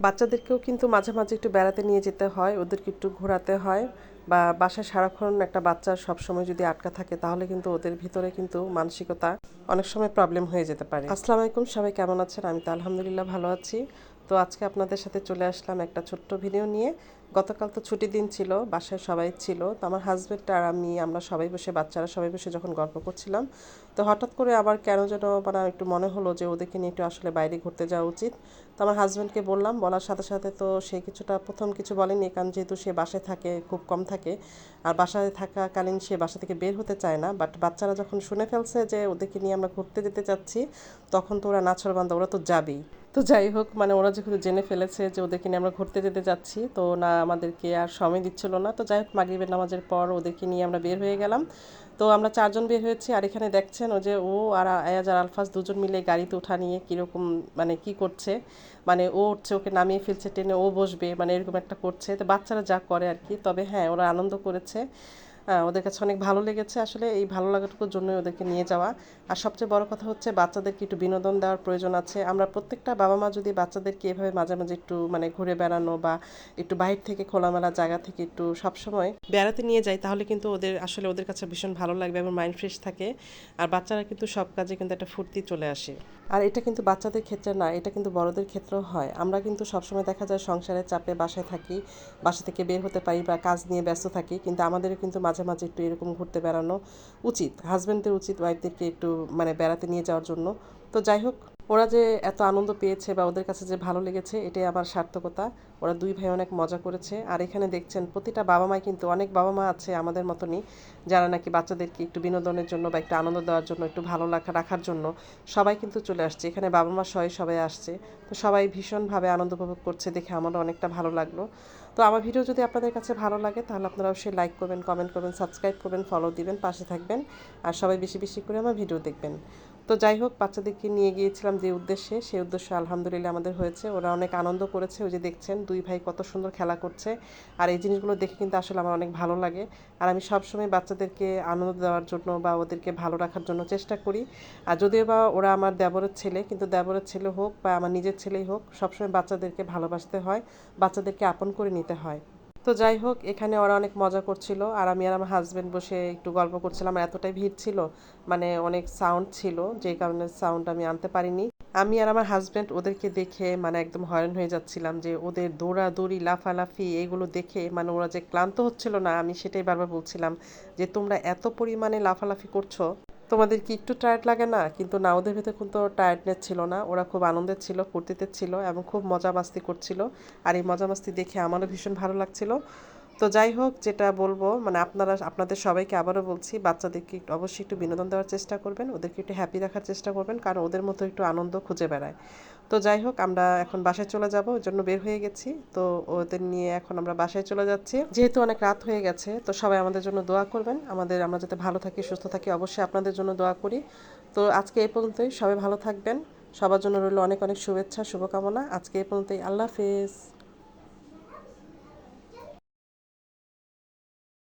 বাচ্চাদেরকেও কিন্তু মাঝে মাঝে একটু বেড়াতে নিয়ে যেতে হয় ওদেরকে একটু ঘোরাতে হয়। বা বাসায় সারাক্ষণ একটা বাচ্চা সবসময় যদি আটকা থাকে, তাহলে কিন্তু ওদের ভিতরে কিন্তু মানসিকতা অনেক সময় প্রবলেম হয়ে যেতে পারে। আসসালামু আলাইকুম, সবাই কেমন আছেন? আমি তো আলহামদুলিল্লাহ ভালো আছি। তো আজকে আপনাদের সাথে চলে আসলাম একটা ছোট্ট ভিডিও নিয়ে। গতকাল তো ছুটির দিন ছিল, বাসায় সবাই ছিল। তো আমার হাজব্যান্ড আর আমি, আমরা সবাই বসে, বাচ্চারা সবাই বসে যখন গল্প করছিলাম, তো হঠাৎ করে আবার কেন যেন মানে একটু মনে হলো যে ওদেরকে নিয়ে একটু আসলে বাইরে ঘুরতে যাওয়া উচিত। তো আমার হাজব্যান্ডকে বললাম, বলার সাথে সাথে তো সে কিছুটা প্রথম কিছু বলেনি, কারণ যেহেতু সে বাসায় থাকে, খুব কম থাকে। আর বাসায় থাকাকালীন সে বাসা থেকে বের হতে চায় না। বাট বাচ্চারা যখন শুনে ফেলছে যে ওদেরকে নিয়ে আমরা ঘুরতে যেতে চাচ্ছি, তখন তো ওরা নাছরবান্ধা ওরা তো যাবেই। তো যাই হোক মানে ওরা যেহেতু জেনে ফেলেছে যে ওদেরকে নিয়ে আমরা ঘুরতে যেতে যাচ্ছি, তো না আমাদেরকে আর সময় দিচ্ছিল না। তো যাই হোক, মাগরিবের নামাজের পর ওদেরকে নিয়ে আমরা বের হয়ে গেলাম। তো আমরা চারজন বের হয়েছি আর এখানে দেখছেন ও যে ও আর আয়াজ আর আলফাজ দুজন মিলে গাড়িতে ওঠা নিয়ে কীরকম মানে কি করছে। মানে ও উঠছে ওকে নামিয়ে ফেলছে, টেনে ও বসবে মানে এরকম একটা করছে। তো বাচ্চারা যা করে আর কি। তবে হ্যাঁ ওরা আনন্দ করেছে। ওদের কাছে অনেক ভালো লেগেছে। আসলে এই ভালো লাগাটুকুর জন্য ওদেরকে নিয়ে যাওয়া। আর সবচেয়ে বড় কথা হচ্ছে, বাচ্চাদেরকে একটু বিনোদন দেওয়ার প্রয়োজন আছে। আমরা প্রত্যেকটা বাবা মা যদি বাচ্চাদেরকে এভাবে মাঝে মাঝে একটু মানে ঘুরে বেড়ানো বা একটু বাইরে থেকে খোলামেলা জায়গা থেকে একটু সবসময় বেড়াতে নিয়ে যাই, তাহলে কিন্তু ওদের, আসলে ওদের কাছে ভীষণ ভালো লাগবে এবং মাইন্ড ফ্রেশ থাকে। আর বাচ্চারা কিন্তু সব কাজে কিন্তু একটা ফুর্তি চলে আসে। আর এটা কিন্তু বাচ্চাদের ক্ষেত্রে না, এটা কিন্তু বড়দের ক্ষেত্রেও হয়। আমরা কিন্তু সবসময় দেখা যায় সংসারের চাপে বাসায় থাকি, বাসা থেকে বের হতে পারি বা কাজ নিয়ে ব্যস্ত থাকি, কিন্তু আমাদেরও কিন্তু মাঝে মাঝে মাঝে একটু এরকম ঘুরতে বেড়ানো উচিত হাজব্যান্ডদের উচিত ওয়াইফদেরকে একটু মানে বেড়াতে নিয়ে যাওয়ার জন্য। তো যাই হোক, ওরা যে এত আনন্দ পেয়েছে বা ওদের কাছে যে ভালো লেগেছে, এটাই আমার সার্থকতা। ওরা দুই ভাই অনেক মজা করেছে। আর এখানে দেখছেন প্রতিটা বাবা মাই কিন্তু অনেক বাবা মা আছে আমাদের মতনই, যারা নাকি বাচ্চাদেরকে একটু বিনোদনের জন্য বা একটু আনন্দ দেওয়ার জন্য, একটু ভালো রাখা রাখার জন্য সবাই কিন্তু চলে আসছে। এখানে বাবা মা সবাই সবাই আসছে। তো সবাই ভীষণভাবে আনন্দ উপভোগ করছে দেখে আমারও অনেকটা ভালো লাগল। তো আমার ভিডিও যদি আপনাদের কাছে ভালো লাগে, তাহলে আপনারা অবশ্যই লাইক করবেন কমেন্ট করবেন সাবস্ক্রাইব করবেন ফলো দিবেন, পাশে থাকবেন আর সবাই বেশি বেশি করে আমার ভিডিও দেখবেন। তো যাই হোক, বাচ্চাদেরকে নিয়ে গিয়েছিলাম যে উদ্দেশ্যে, সেই উদ্দেশ্যে আলহামদুলিল্লাহ আমাদের হয়েছে। ওরা অনেক আনন্দ করেছে। ওই যে দেখছেন দুই ভাই কত সুন্দর খেলা করছে। আর এই জিনিসগুলো দেখে কিন্তু আসলে আমার অনেক ভালো লাগে। আর আমি সবসময় বাচ্চাদেরকে আনন্দ দেওয়ার জন্য বা ওদেরকে ভালো রাখার জন্য চেষ্টা করি। আর যদিও বা ওরা আমার দেবরের ছেলে, কিন্তু দেবরের ছেলে হোক বা আমার নিজের ছেলেই হোক, সবসময় বাচ্চাদেরকে ভালোবাসতে হয়, বাচ্চাদেরকে আপন করে নিতে হয়। তো যাই হোক, এখানে ওরা অনেক মজা করছিল। আর আমি আর আমার হাজব্যান্ড বসে একটু গল্প করছিলাম। আর এতটাই ভিড় ছিল মানে অনেক সাউন্ড ছিল যে কারণে সাউন্ড আমি আনতে পারিনি। আমি আর আমার হাজব্যান্ড ওদেরকে দেখে মানে একদম হয়রান হয়ে যাচ্ছিলাম যে ওদের দৌড়াদৌড়ি, লাফালাফি এগুলো দেখে মানে ওরা যে ক্লান্ত হচ্ছিল না, আমি সেটাই বারবার বলছিলাম যে, তোমরা এত পরিমাণে লাফালাফি করছ, তোমাদের কি একটু টায়ার্ড লাগে না? কিন্তু না, ওদের ভিতরে কিন্তু টায়ার্ডনেস ছিল না, ওরা খুব আনন্দের ছিল, ফুর্তিতে ছিল এবং খুব মজা মাস্তি করছিল। আর এই মজা মাস্তি দেখে আমারও ভীষণ ভালো লাগছিল। তো যাই হোক, যেটা বলব মানে আপনারা, আপনাদের সবাইকে আবারও বলছি, বাচ্চাদেরকে অবশ্যই একটু বিনোদন দেওয়ার চেষ্টা করবেন, ওদেরকে একটু হ্যাপি রাখার চেষ্টা করবেন, কারণ ওদের মতো একটু আনন্দ খুঁজে বেড়ায়। তো যাই হোক, আমরা এখন বাসায় চলে যাব ওর জন্য বের হয়ে গেছি। তো ওদের নিয়ে এখন আমরা বাসায় চলে যাচ্ছি। যেহেতু অনেক রাত হয়ে গেছে, তো সবাই আমাদের জন্য দোয়া করবেন। আমাদের, আমরা যাতে ভালো থাকি, সুস্থ থাকি, অবশ্যই আপনাদের জন্য দোয়া করি। তো আজকে এই পর্যন্তই, সবাই ভালো থাকবেন। সবার জন্য রইল অনেক অনেক শুভেচ্ছা, শুভকামনা। আজকে এই পর্যন্তই, আল্লাহ হাফেজ।